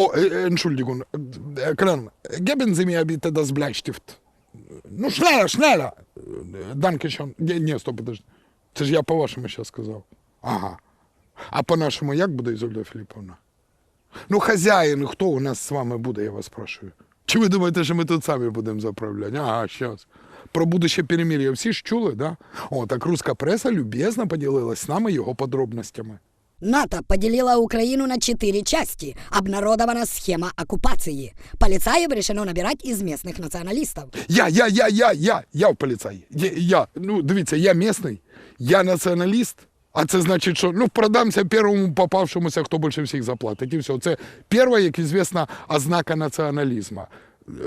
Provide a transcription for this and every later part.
Oh, Entschuldigung. Äh, Klein, geben Sie mir bitte das Bleistift. Ну, schneller, schneller. Schon. Ні, ні, стоп, подожди. Це ж я по-вашому ще сказав. Ага. А по-нашому як буде Ізольда Філіповна? Ну, хазяїн, хто у нас з вами буде, я вас спрашиваю. Чи ви думаєте, що ми тут самі будемо заправляти? Ага, щас. Про будуще перемир'я всі ж чули, да? О, так руська преса любезно поділилась з нами його подробностями. НАТО поделило Украину на четыре части. Обнародована схема оккупации. Полицаев решено набирать из местных националистов. Я, я, я, я, я, я в поліцаї. Я, я, ну, дивіться, я місний, я націоналіст. А це значить, що ну продамся першому попавшомуся, хто більше всіх заплатить. І все. Це перша, як звісно, ознака націоналізму.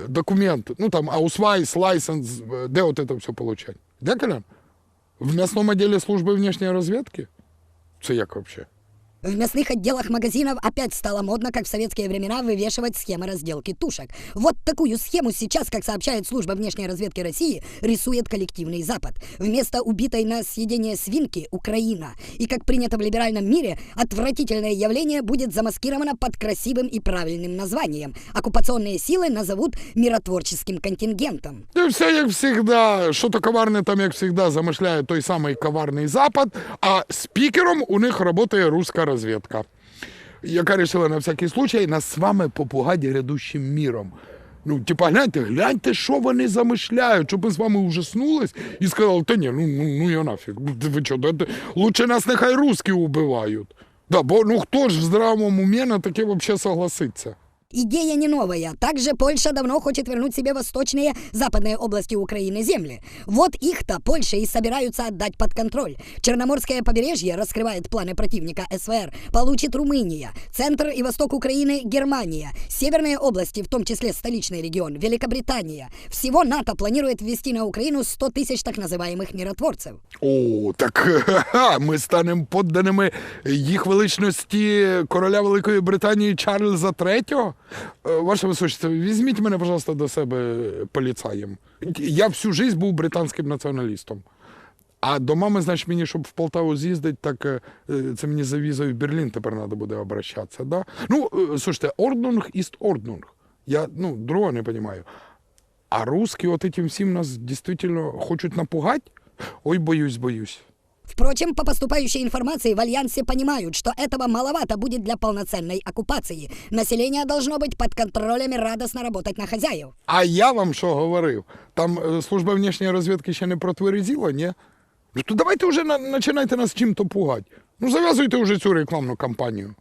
Документ, ну там аусвайс, лайсенс, де от це все получать? Де Колян? В м'ясному відділі служби внешньої розвідки? Це як взагалі? В мясных отделах магазинов опять стало модно, как в советские времена, вывешивать схемы разделки тушек. Вот такую схему сейчас, как сообщает служба внешней разведки России, рисует коллективный Запад. Вместо убитой на съедение свинки – Украина. И, как принято в либеральном мире, отвратительное явление будет замаскировано под красивым и правильным названием. Оккупационные силы назовут миротворческим контингентом. І все як завжди, що то коварне там, як завжди, замишляє той самий коварний Запад, а спікером у них працює руська розвідка, яка рішила на всякий случай нас з вами попугати грядущим міром. Ну, типа, гляньте, гляньте, що вони замишляють, щоб ми з вами ужаснулись і сказали, та ні, ну, ну, ну я нафіг, ви що, да, лучше нас нехай русські убивають. Да, бо ну хто ж в здравому умі на таке взагалі согласиться? Идея не новая. Также Польша давно хочет вернуть себе восточные, западные области Украины земли. Вот их-то Польша и собираются отдать под контроль. Черноморское побережье раскрывает планы противника СВР. Получит Румыния. Центр и восток Украины – Германия. Северные области, в том числе столичный регион – Великобритания. Всего НАТО планирует ввести на Украину 100 тысяч так называемых миротворцев. О, так ха-ха, ми станемо подданими їх величності короля Великої Британії Чарльза III. Е, Ваше височество, візьміть мене, пожалуйста, до себе поліцаєм. Я всю життя був британським націоналістом. А до мами, значить, мені, щоб в Полтаву з'їздити, так е, це мені за візою в Берлін тепер треба буде обращатися. Да? Ну, е, слушайте, орднунг іст орднунг. Я ну, другого не розумію. А русські от этим всім нас дійсно хочуть напугати? Ой, боюсь, боюсь. Впрочем, по поступающей информации в Альянсе понимают, что этого маловато будет для полноценной оккупации. Население должно быть под контролем и радостно работать на хозяев. А я вам що говорив? Там е, служба внешньої розвідки ще не протверезіла, ні? Ну то давайте вже на, починайте нас чим-то пугати. Ну зав'язуйте вже цю рекламну кампанію.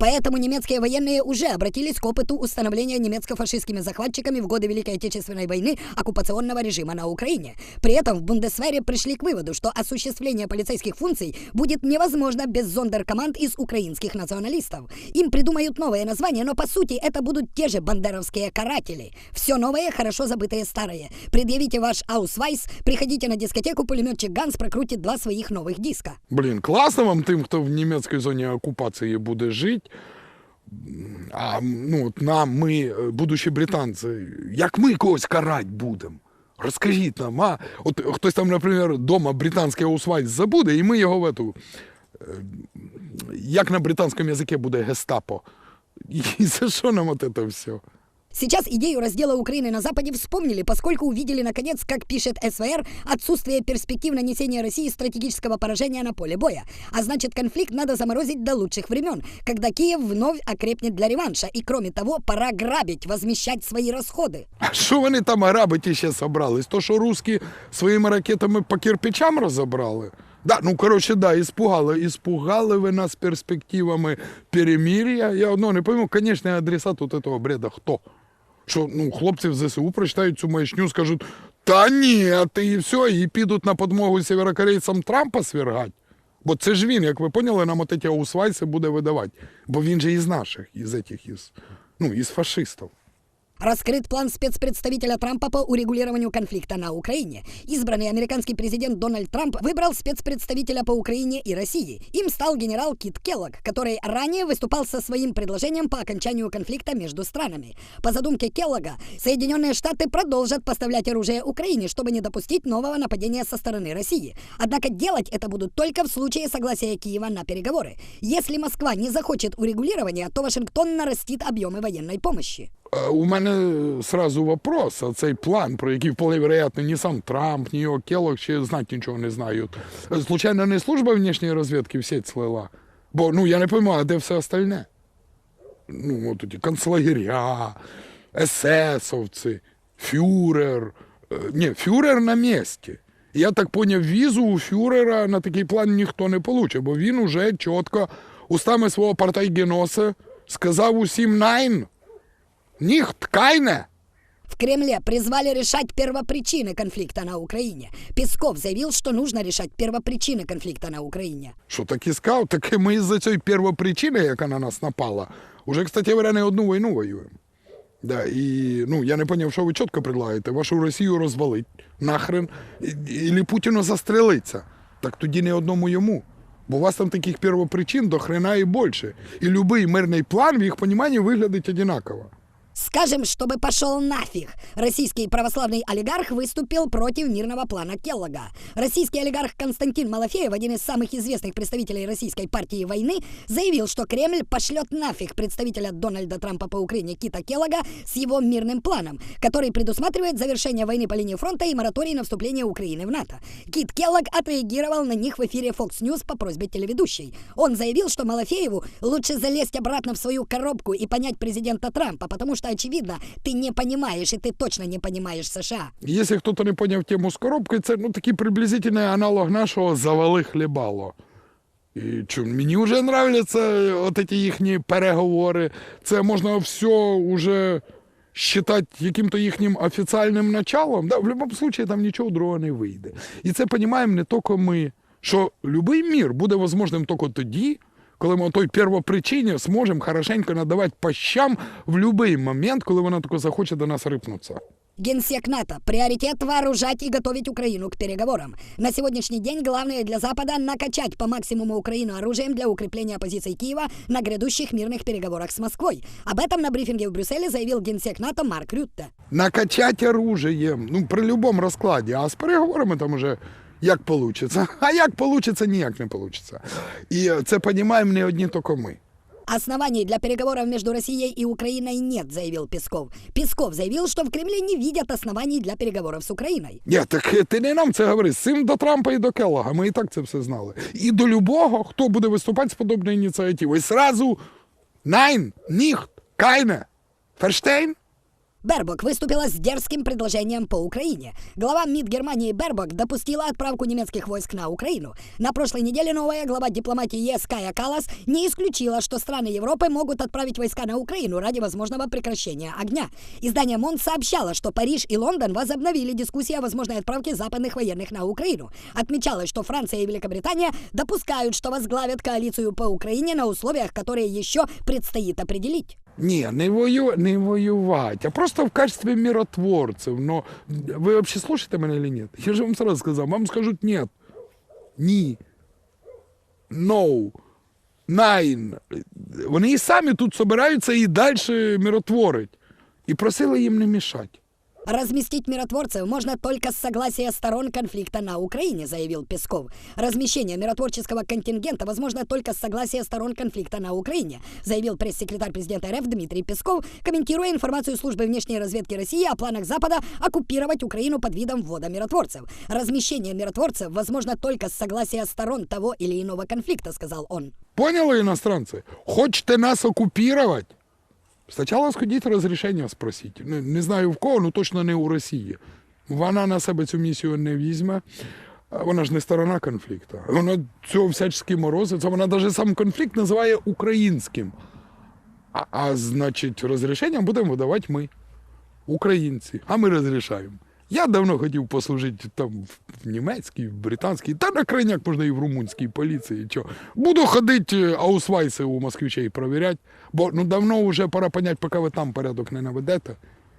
Поэтому немецкие военные уже обратились к опыту установления немецко-фашистскими захватчиками в годы Великой Отечественной войны оккупационного режима на Украине. При этом в Бундесвере пришли к выводу, что осуществление полицейских функций будет невозможно без зондеркоманд из украинских националистов. Им придумают новое название, но по сути это будут те же бандеровские каратели. Все новое, хорошо забытое старое. Предъявите ваш аусвайс, приходите на дискотеку, пулеметчик Ганс прокрутит два своих новых диска. Блін, класно вам тим, хто в німецькій зоні окупації буде жити. А ну, от нам, ми, е, будучи британці, як ми когось карати будемо? Розкажіть нам, а? От хтось там, наприклад, вдома британський аусвайс забуде, і ми його в эту, е, як на британському язикі буде гестапо. І за що нам от це все? Сейчас идею раздела Украины на Западе вспомнили, поскольку увидели, наконец, как пишет СВР, отсутствие перспектив нанесения России стратегического поражения на поле боя. А значит, конфликт надо заморозить до лучших времен, когда Киев вновь окрепнет для реванша. И кроме того, пора грабить, возмещать свои расходы. А що вони там грабити ще собрались? То, що русські своїми ракетами по кирпичам розібрали? Да, ну коротше, да, іспугали. Іспугали ви нас перспективами перемир'я. Я одного не пойму, звісно, адресат от этого бреда хто? Що ну, хлопці в ЗСУ прочитають цю маячню, скажуть, та ні, і все, і підуть на подмогу сєвєрокорейцям Трампа свергати. Бо це ж він, як ви поняли, нам от ці аусвайси буде видавати. Бо він же із наших, із этих, із, ну, із фашистів. Раскрыт план спецпредставителя Трампа по урегулированию конфликта на Украине. Избранный американский президент Дональд Трамп выбрал спецпредставителя по Украине и России. Им стал генерал Кит Келлог, который ранее выступал со своим предложением по окончанию конфликта между странами. По задумке Келлога, Соединенные Штаты продолжат поставлять оружие Украине, чтобы не допустить нового нападения со стороны России. Однако делать это будут только в случае согласия Киева на переговоры. Если Москва не захочет урегулирования, то Вашингтон нарастит объемы военной помощи. У мене сразу вопрос, а цей план, про який вполне вероятно ні сам Трамп, ні його Келлог ще знати нічого не знають. Случайно не служба внешньої розвідки в слила? Бо ну я не розумію, а де все остальне? Ну, от ті концлагеря, есесовці, фюрер. Е, Ні, фюрер на місці. Я так поняв, візу у фюрера на такий план ніхто не получить, бо він уже чітко устами свого партайгеноса сказав усім найн. Ніхт кайне. В Кремле призвали решать первопричины конфликта на Украине. Песков заявил, что нужно решать первопричины конфликта на Украине. Що так і сказав, так і ми із-за цієї первопричини, яка на нас напала, уже, кстати говоря, не одну війну воюємо. Да, і ну, я не поняв, що ви чітко предлагаєте. Вашу Росію розвалить нахрен, і- Путіну застрелиться. Так тоді не одному йому. Бо у вас там таких первопричин до хрена і більше. І будь-який мирний план в їх розумінні виглядить одинаково. Скажем, чтобы пошел нафиг. Российский православный олигарх выступил против мирного плана Келлога. Российский олигарх Константин Малафеев, один из самых известных представителей российской партии войны, заявил, что Кремль пошлет нафиг представителя Дональда Трампа по Украине Кита Келлога с его мирным планом, который предусматривает завершение войны по линии фронта и мораторий на вступление Украины в НАТО. Кит Келлог отреагировал на них в эфире Fox News по просьбе телеведущей. Он заявил, что Малафееву лучше залезть обратно в свою коробку и понять президента Трампа, потому что, очевидно, ты не понимаешь, и ты точно не понимаешь США. Якщо хтось не поняв тему з коробкою, це ну, такий приблизительний аналог нашого завали хлібало. І чу, мені вже нравляться от ці їхні переговори. Це можна все вже считати яким-то їхнім офіційним началом. Да, в будь-якому випадку там нічого другого не вийде. І це розуміємо не тільки ми, що будь-який мір буде можливим тільки тоді, коли ми той первопричині зможемо хорошенько надавати по щам в будь-який момент, коли вона тако захоче до нас рипнутися. Генсек НАТО. Приоритет вооружать и готовить Украину к переговорам. На сегодняшний день главное для Запада накачать по максимуму Украину оружием для укрепления позиций Киева на грядущих мирных переговорах с Москвой. Об этом на брифинге в Брюсселе заявил генсек НАТО Марк Рютте. накачать оружием, ну, при любому розкладі, а з переговорами там уже як получиться. А як получиться, ніяк не получиться. І це розуміємо не одні тільки ми. Оснований для переговоров между Россией и Украиной нет, заявил Песков. Песков заявил, что в Кремле не видят оснований для переговоров с Украиной. Ні, так ти не нам це говори. З цим до Трампа і до Келлога. Ми і так це все знали. І до любого, хто буде виступати з подобною ініціативою. Сразу найн, ніхт, кайне, ферштейн. Бербок выступила с дерзким предложением по Украине. Глава МИД Германии Бербок допустила отправку немецких войск на Украину. На прошлой неделе новая глава дипломатии ЕС Кая Калас не исключила, что страны Европы могут отправить войска на Украину ради возможного прекращения огня. Издание МОН сообщало, что Париж и Лондон возобновили дискуссии о возможной отправке западных военных на Украину. Отмечалось, что Франция и Великобритания допускают, что возглавят коалицию по Украине на условиях, которые еще предстоит определить. Ні, не, вою, не воювати, а просто в качестві миротворців. Но ви взагалі слушаєте мене чи ні? Я ж вам сразу сказав, вам скажуть ні. Ні. No. Найн. Вони і самі тут збираються і далі миротворить. І просили їм не мішати. Разместить миротворцев можно только с согласия сторон конфликта на Украине, заявил Песков. Размещение миротворческого контингента возможно только с согласия сторон конфликта на Украине, заявил пресс-секретарь президента РФ Дмитрий Песков, комментируя информацию службы внешней разведки России о планах Запада оккупировать Украину под видом ввода миротворцев. Размещение миротворцев возможно только с согласия сторон того или иного конфликта, сказал он. Поняли, іностранці? Хочете нас окупувати? Спочатку сходіть розрішення спросіть. Не, не знаю в кого, ну точно не у Росії. Вона на себе цю місію не візьме. Вона ж не сторона конфлікту. Вона цього всячески морозиться. Вона навіть сам конфлікт називає українським. А, а значить, розрішення будемо видавати ми, українці. А ми розрішаємо. Я давно хотів послужити там в німецькій, в британській, та на крайняк можна і в румунській поліції. Чо. Буду ходити е, аусвайси у москвичей провіряти, бо ну давно вже пора понять, поки ви там порядок не наведете,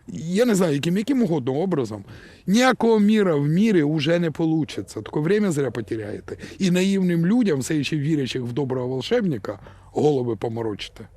я не знаю, яким, яким угодно образом, ніякого міра в мірі вже не вийде. Таке время зря потеряєте. І наївним людям, все ще вірячих в доброго волшебника, голови поморочите.